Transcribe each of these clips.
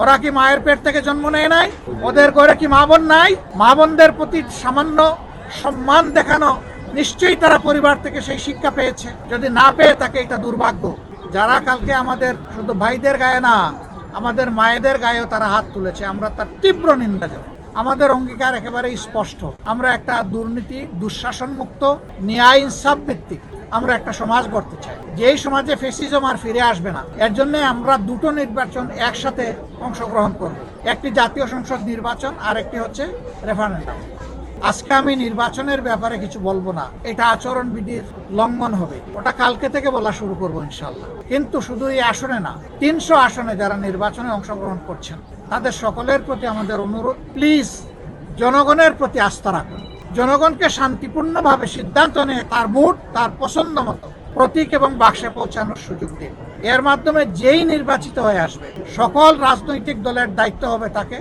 ওরা কি মায়ের পেট থেকে জন্ম নেয় নাই? ওদের ঘরে কি মা বোন নাই? মা বোনদের প্রতি সামান্য সম্মান দেখানো নিশ্চয়ই তারা পরিবার থেকে সেই শিক্ষা পেয়েছে। যদি না পেয়ে থাকে এটা দুর্ভাগ্য। যারা কালকে আমাদের শুধু ভাইদের গায়ে না, আমাদের মায়েদের গায়েও তারা হাত তুলেছে। আমরা তার তীব্র নিন্দা জানাই। আমাদের অঙ্গীকার একেবারে স্পষ্ট। আমরা একটা দুর্নীতি দুঃশাসন মুক্ত ন্যায় ইনসাফ ভিত্তিক। আমরা একটা সমাজ গড়তে চাই। যেই সমাজে ফেসিজম আর ফিরে আসবে না, এর জন্য আমরা দুটো নির্বাচন একসাথে অংশগ্রহণ করব। একটি জাতীয় সংসদ নির্বাচন আর একটি হচ্ছে রেফারেন্ডাম আজকে আমি নির্বাচনের ব্যাপারে কিছু বলব না। এটা আচরণবিধির লঙ্ঘন হবে। ওটা কালকে থেকে বলা শুরু করব ইনশাল্লাহ কিন্তু শুধু এই আসনে না, তিনশো আসনে যারা নির্বাচনে অংশগ্রহণ করছেন, তাদের সকলের প্রতি আমাদের অনুরোধ, প্লিজ জনগণের প্রতি আস্থা রাখুন। জনগণকে শান্তিপূর্ণভাবে সিদ্ধান্ত নিয়ে তার ভোট তার পছন্দ মতো প্রতীক এবং বাক্সে পৌঁছানোর সুযোগ দিন। এর মাধ্যমে যেই নির্বাচিত হয়ে আসবে, সকল রাজনৈতিক দলের দায়িত্ব হবে তাকে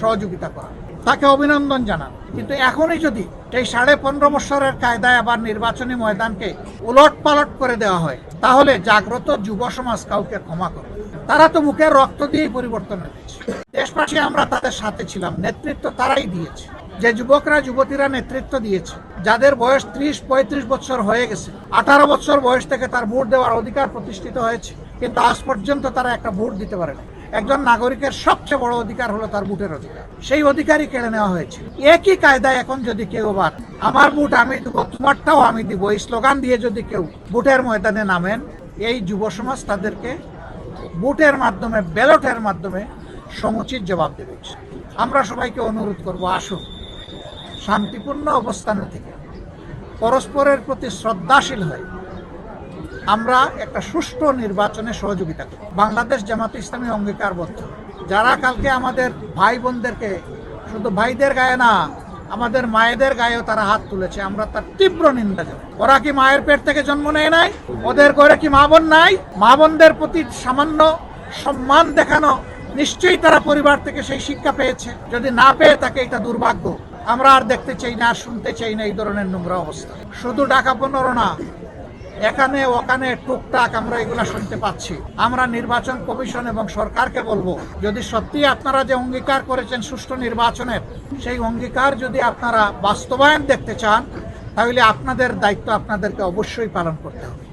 সহযোগিতা করা তাকে অভিনন্দন জানান। কিন্তু এখনই যদি এই সাড়ে পনেরো বছরের কায়দায় আবার নির্বাচনী ময়দানকে উলট পালট করে দেওয়া হয়, তাহলে জাগ্রত যুব সমাজ কাউকে ক্ষমা করবে। তারা তো মুখের রক্ত দিয়েই পরিবর্তন এনেছে। দেশবাসী, আমরা তাদের সাথে ছিলাম। নেতৃত্ব তারাই দিয়েছে। যে যুবকরা, যুবতীরা নেতৃত্ব দিয়েছে, যাদের বয়স ত্রিশ, পঁয়ত্রিশ বছর হয়ে গেছে। আঠারো বছর বয়স থেকে তার ভোট দেওয়ার অধিকার প্রতিষ্ঠিত হয়েছে, কিন্তু আজ পর্যন্ত তারা একটা ভোট দিতে পারে না। একজন নাগরিকের সবচেয়ে বড় অধিকার হলো তার ভোটের অধিকার। সেই অধিকারই কেড়ে নেওয়া হয়েছে। একই কায়দায় এখন যদি কেউ আবার, আমার ভোট আমি দিব, তোমারটাও আমি দিব এই স্লোগান দিয়ে যদি কেউ ভোটের ময়দানে নামেন, এই যুব সমাজ তাদেরকে ভোটের মাধ্যমে, ব্যালটের মাধ্যমে সমুচিত জবাব দেবে। আমরা সবাইকে অনুরোধ করব, আসুন। শান্তিপূর্ণ অবস্থান থেকে পরস্পরের প্রতি শ্রদ্ধাশীল হয়ে আমরা একটা সুষ্ঠু নির্বাচনে সহযোগিতা করি। বাংলাদেশ জামাত ইসলামী অঙ্গীকারবদ্ধ। যারা কালকে আমাদের ভাই বোনদেরকে শুধু ভাইদের গায়ে না, আমাদের মায়েদের গায়েও তারা হাত তুলেছে, আমরা তার তীব্র নিন্দা জানাই। ওরা কি মায়ের পেট থেকে জন্ম নেয় নাই? ওদের ঘরে কি মা বোন নাই? মা বোনদের প্রতি সামান্য সম্মান দেখানো নিশ্চয়ই তারা পরিবার থেকে সেই শিক্ষা পেয়েছে। যদি না পেয়ে থাকে, এটা দুর্ভাগ্য। আমরা আর দেখতে চাই না শুনতে চাই না এই ধরনের নোংরা অবস্থা। শুধু ঢাকা পনেরো না, এখানে, ওখানে টুকটাক আমরা এগুলা শুনতে পাচ্ছি। আমরা নির্বাচন কমিশন এবং সরকারকে বলব, যদি সত্যি আপনারা যে অঙ্গীকার করেছেন সুষ্ঠু নির্বাচনের সেই অঙ্গীকার যদি আপনারা বাস্তবায়ন দেখতে চান, তাহলে আপনাদের দায়িত্ব আপনাদেরকে অবশ্যই পালন করতে হবে।